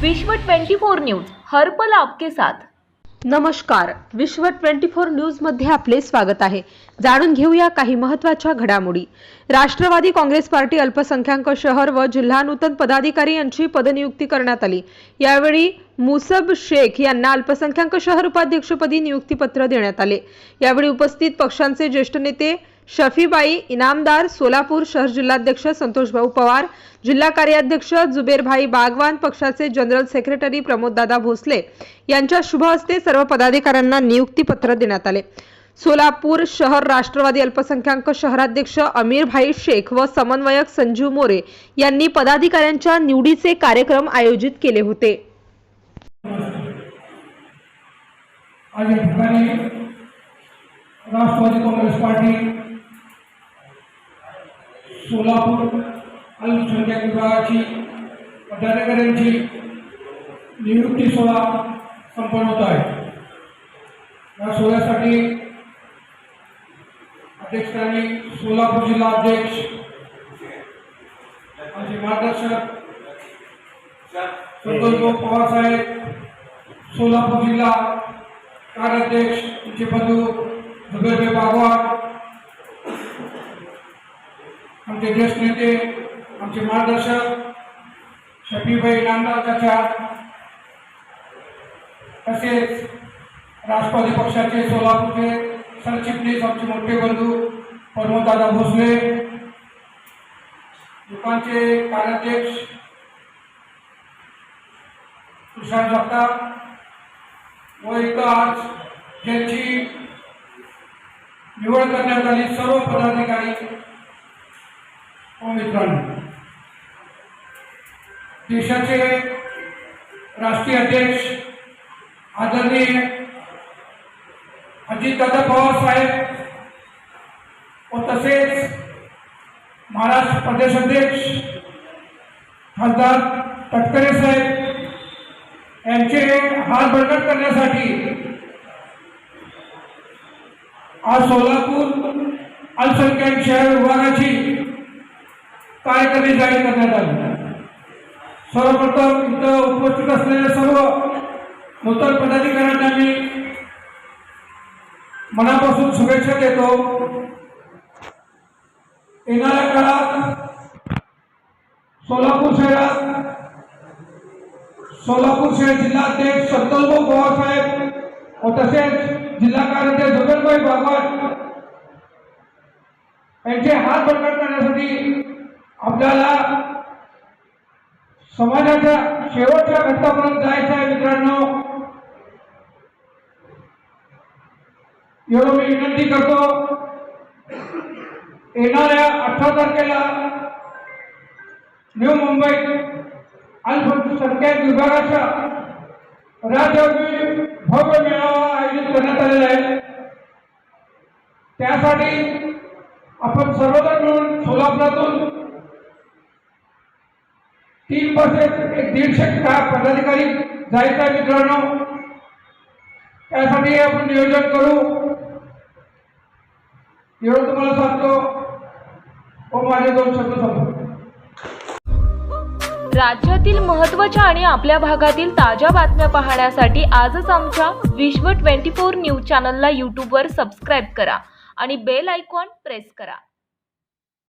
विश्व 24 न्यूज हरपल आपके साथ. नमस्कार. विश्व 24 न्यूजमध्ये आपले स्वागत आहे. जाणून घेऊया काही महत्त्वाच्या घडामोडी. राष्ट्रवादी काँग्रेस पार्टी अल्पसंख्याक शहर व जिल्हा नूतन पदाधिकारी यांची पदनियुक्ती करण्यात आली. यावेळी मुसब शेख यांना अल्पसंख्याक शहर उपाध्यक्षपदी नियुक्तीपत्र देण्यात आले. यावेळी उपस्थित पक्षांचे ज्येष्ठ नेते शफीबाई इनामदार सोलापूर शहर जिल्हाध्यक्ष संतोषभाऊ पवार जिल्हा कार्याध्यक्ष जुबेरभाई बागवान पक्षाचे जनरल सेक्रेटरी प्रमोददादा भोसले यांच्या शुभ हस्ते सर्व पदाधिकाऱ्यांना नियुक्तीपत्र देण्यात आले. सोलापूर शहर राष्ट्रवादी अल्पसंख्याक शहराध्यक्ष अमीरभाई शेख व समन्वयक संजीव मोरे यांनी पदाधिकाऱ्यांच्या निवडीचे कार्यक्रम आयोजित केले होते. राष्ट्रवादी काँग्रेस पार्टी सोलापूर अल्पसंख्याक विभागाची पदाधिकाऱ्यांची निवृत्ती सोहळा संपन्न होत आहे. या सोहळ्यासाठी अध्यक्षांनी सोलापूर जिल्हा अध्यक्ष माझे मार्गदर्शक संतोषभाऊ पवारसाहेब सोलापूर जिल्हा कार्याध्यक्ष तुमचे बंधू जुबेरभाई बागवान आमचे ज्येष्ठ नेते आमचे मार्गदर्शक शफीभाई नामदार चाचा तसेच राष्ट्रवादी पक्षाचे सोलापूरचे सरचिटणीस आमचे मोठे बंधू प्रमोददादा भोसले दुकानचे कार्याध्यक्ष तुषार जगताप व इथं आज ज्यांची निवड करण्यात आली सर्व पदाधिकारी व मित्रांनो देशाचे राष्ट्रीय अध्यक्ष आदरणीय अजितदादा पवार साहेब व तसेच महाराष्ट्र प्रदेश अध्यक्ष खासदार तटकरे साहेब यांचे हात बळकट करण्यासाठी आज सोलापूर अल्पसंख्याक शहर विभागाची कार्यक्रम जाहीर करण्यात आले? सर्वप्रथम इथं उपस्थित असलेल्या सर्व नूतन पदाधिकाऱ्यांना मी मनापासून शुभेच्छा देतो. येणाऱ्या काळात सोलापूर शहरात सोलापूर शहर जिल्हाध्यक्ष संतोषभाऊ पवार साहेब व तसेच जिल्हा कार्याध्यक्ष जगनभाई बागवान यांचे हात बळकट करण्यासाठी आपल्याला समाजाच्या शेवटच्या घटकापर्यंत जायचं आहे मित्रांनो. एवढं मी विनंती करतो. येणाऱ्या अठरा तारखेला न्यू मुंबईत अल्पसंख्याक विभागाच्या राज्यव्यापी भव्य मेळावा आयोजित करण्यात आलेला आहे. त्यासाठी आपण सर्वजण मिळून सोलापुरातून तीन बसेस एक दीडशे पदाधिकारी जायचं आहे मित्रांनो? त्यासाठी आपण नियोजन करू. एवढं तुम्हाला सांगतो. व माझे दोन शब्द सांगतो राज्यातील महत्त्वाच्या आणि आपल्या भागातील ताज्या बातम्या पाहण्यासाठी आजच आमच्या विश्व 24 न्यूज चॅनलला यूट्यूबवर सबस्क्राईब करा आणि बेल आयकॉन प्रेस करा.